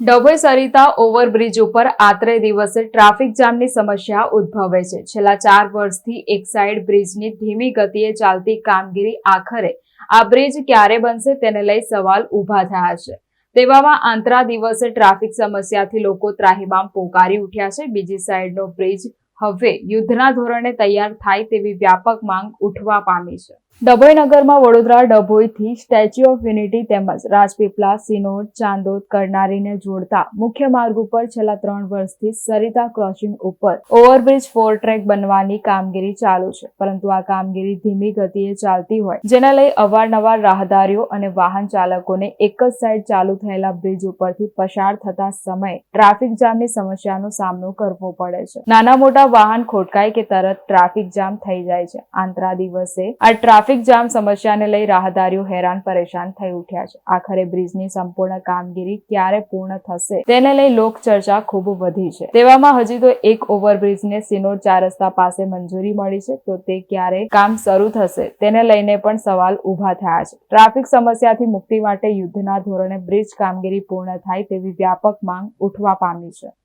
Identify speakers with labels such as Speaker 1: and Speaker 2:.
Speaker 1: Dabhoi Sarita overbridge ઉપર આત્રે દિવસે traffic જામની સમસ્યા ઉદ્ભવે છે. છેલ્લા ચાર વર્ષથી એક સાઈડ બ્રિજની ધીમી ગતિએ ચાલતી કામગીરી આખરે આ બ્રિજ ક્યારે બનશે તેને લઈ સવાલ ઊભા થયા છે. તેવામાં આંતરા દિવસે ટ્રાફિક સમસ્યાથી લોકો ત્રાહિમામ પોકારી ઉઠ્યા છે. બીજી સાઈડનો બ્રિજ હવે યુદ્ધના ધોરણે તૈયાર થાય તેવી વ્યાપક માંગ ઉઠવા પામી છે. ડભોઈ નગરમાં વડોદરા ડભોઈથી સ્ટેચ્યુ ઓફ યુનિટી તેમજ રાજપીપળા સિનોર, ચાંદોદ, કરનારીને જોડતા મુખ્ય માર્ગ ઉપર છેલ્લા ત્રણ વર્ષથી સરિતા ક્રોસિંગ ઉપર ઓવરબ્રિજ ફોર ટ્રેક બનવાની કામગીરી ચાલુ છે. પરંતુ આ કામગીરી ધીમી ગતિએ ચાલતી હોય, જેના લઈ અવારનવાર રાહદારીઓ અને વાહન ચાલકોને એક જ સાઈડ ચાલુ થયેલા બ્રિજ ઉપરથી પસાર થતા સમયે ટ્રાફિક જામની સમસ્યાનો સામનો કરવો પડે છે. નાના મોટા વાહન ખોટકાય કે તરત ટ્રાફિક જામ થઈ જાય છે. આંતરા દિવસે આ ટ્રાફિક જામ સમસ્યાને લઈ રાહદારીઓ હેરાન પરેશાન થઈ ઉઠ્યા છે. આખરે બ્રિજની સંપૂર્ણ કામગીરી ક્યારે પૂર્ણ થશે તેને લઈ લોક ચર્ચા ખૂબ વધી છે. તેવામાં હજી તો એક ઓવરબ્રિજને સિનોર ચાર રસ્તા પાસે મંજૂરી મળી છે, તો તે ક્યારે કામ શરૂ થશે તેને લઈને પણ સવાલ ઊભા થયા છે. ટ્રાફિક સમસ્યાથી મુક્તિ માટે યુદ્ધના ધોરણે બ્રિજ કામગીરી પૂર્ણ થાય તેવી વ્યાપક માંગ ઉઠવા પામી છે.